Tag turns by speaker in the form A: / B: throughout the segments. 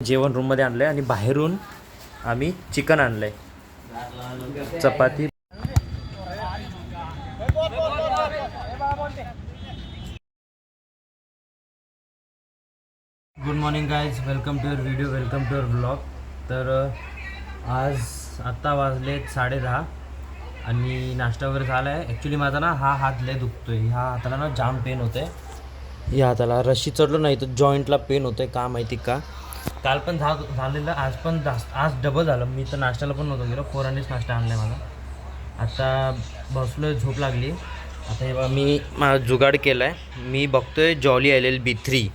A: जेवण रूममध्ये आणलं आहे आणि बाहेरून आम्ही चिकन आणलं आहे चपाती. Good morning guys welcome to your video welcome to your blog तर आज आत्ता वाजले साडे दहा आणि नाश्ता वगैरे झाला आहे ॲक्च्युली माझा ना हा हात लय दुखतो आहे ह्या हाताला ना जाम पेन होते या हाताला रशी चढलो नाही तर जॉईंटला पेन होतं आहे का माहिती का? काल पण झा झालेलं आज पण जास्त आज डबल झालं. मी तर नाश्त्याला पण नव्हतो गेलो. फोर हंड्रेड नाश्ता आणला आहे माझा. आता बसलो झोप लागली. आता हे बघा मी माझा जुगाड केला आहे मी बघतोय jolly L L B three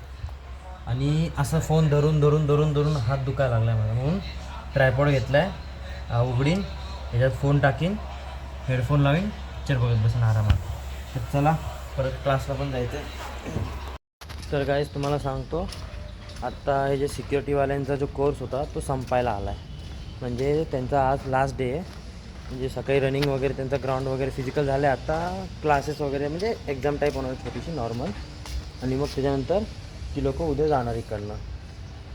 A: आणि असं फोन धरून धरून धरून धरून हात दुखायला लागला आहे माझा. म्हणून ट्रायपॉड घेतला आहे उघडीन ह्याच्यात फोन टाकीन हेडफोन लावीन पिक्चर बघत बसून आरामात. तर चला परत क्लासला पण जायचं आहे तर गाईज तुम्हाला सांगतो आत्ता हे जे सिक्युरिटीवाल्यांचा जो कोर्स होता तो संपायला आला आहे म्हणजे त्यांचा आज लास्ट डे आहे. म्हणजे सकाळी रनिंग वगैरे त्यांचा ग्राउंड वगैरे फिजिकल झालं आहे आता क्लासेस वगैरे म्हणजे एक्झाम टाईप होणार छोटीशी नॉर्मल आणि मग त्याच्यानंतर ती लोक उद्या जाणार इकडनं.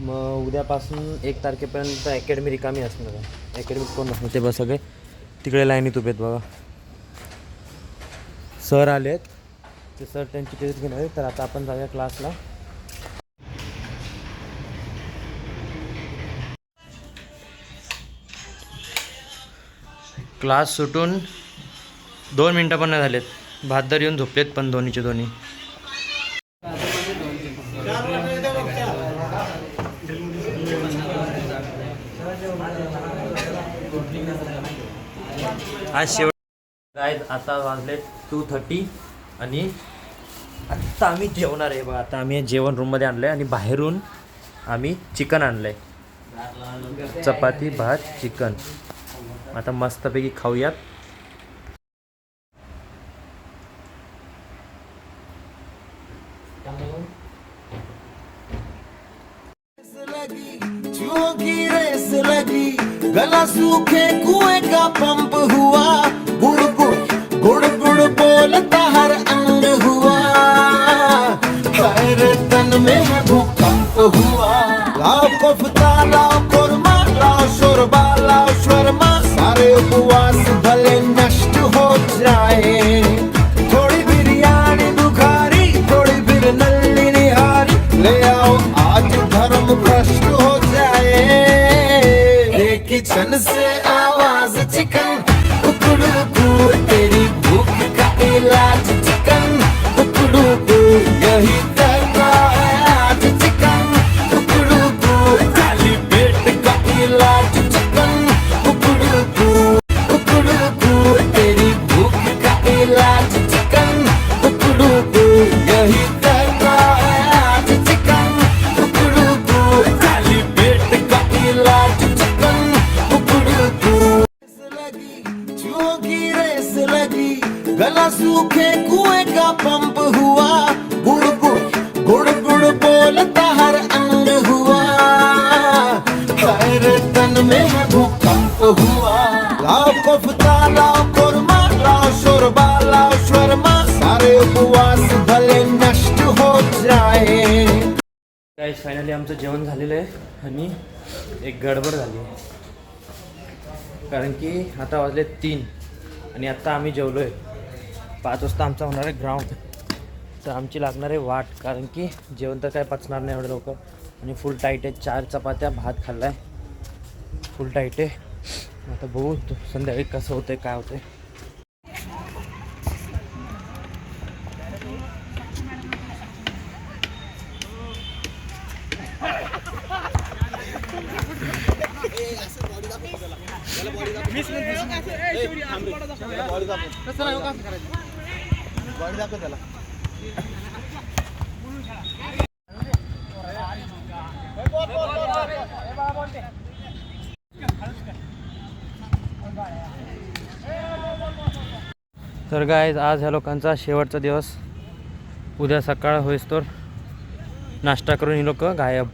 A: मग उद्यापासून एक तारखेपर्यंत अकॅडमी रिकामी असणार आहे. अकॅडमीत कोण नसणार? ते बस सगळे. तिकडे लाईनीत उभे आहेत बघा. सर आले आहेत ते सर त्यांची टेस्ट घेणार आहेत. तर आता आपण जाऊया क्लासला क्लास सुटून दोन मिनटं पण नाही झालेत. भातदर येऊन झोपलेत पण दोन्हीचे दोन्ही. आज शेवट काय आता वाजले टू थर्टी आणि आत्ता आम्ही जेवणार आहे बघा. आता आम्ही जेवण रूममध्ये आणलं आहे आणि बाहेरून आम्ही चिकन आणलं आहे चपाती भात चिकन आता मस्तपैकी खाऊयात.
B: गला सूखे कुएं का पंप हुआ। गुड़ गुड़ गुड़ गुड़ बोलता हर अंग हुआ। हर तन में है भूकंप हुआ। लाओ कोफ्ता लाओ कोरमा लाओ शोरबा लाओ शर्मा। उपवास भले नष्ट हो जाए। थोड़ी बिरयानी बुखारी थोड़ी फिर नल्ली निहारी। ले आओ आज धर्म भ्रष्ट हो जाए। एक किचन से गला सूखे कुएं का पंप हुआ। गुड़ गुड़ गुड़ गुड़ बोलता हर अंग हुआ। हर तन में है भूकंप हुआ। लाओ कोफ्ता लाओ कोरमा लाओ शोरबा लाओ शर्मा सारे उपवास भले नष्ट हो जाए।
A: काय फायनली आमचं जेवण झालेलं आहे आणि एक गडबड झाली आहे. कारण की आता वाजले तीन आणि आत्ता आम्ही जेवलो आहे पाच वाजता आमचा होणार आहे ग्राउंड तर आमची लागणार आहे वाट कारण की जेवण तर काय पचणार नाही एवढे लोक आणि फुल टाईट आहे चार चपात्या भात खाल्ला आहे फुल टाईट आहे आता बघू संध्याकाळी कसं होतंय काय होतंय तर गायज आज ह्या लोकांचा शेवटचा दिवस. उद्या सकाळ होईस तर नाश्ता करून ही लोक गायब.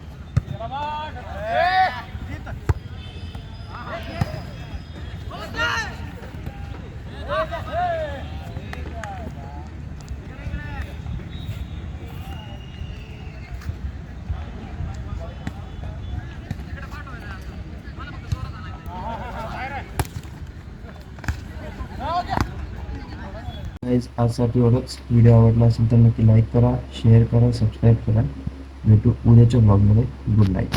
A: गाईज आजसाठी एवढंच. व्हिडिओ आवडला असेल तर नक्की लाईक करा शेअर करा सबस्क्राईब करा. भेटू उद्याच्या ब्लॉगमध्ये गुड नाईट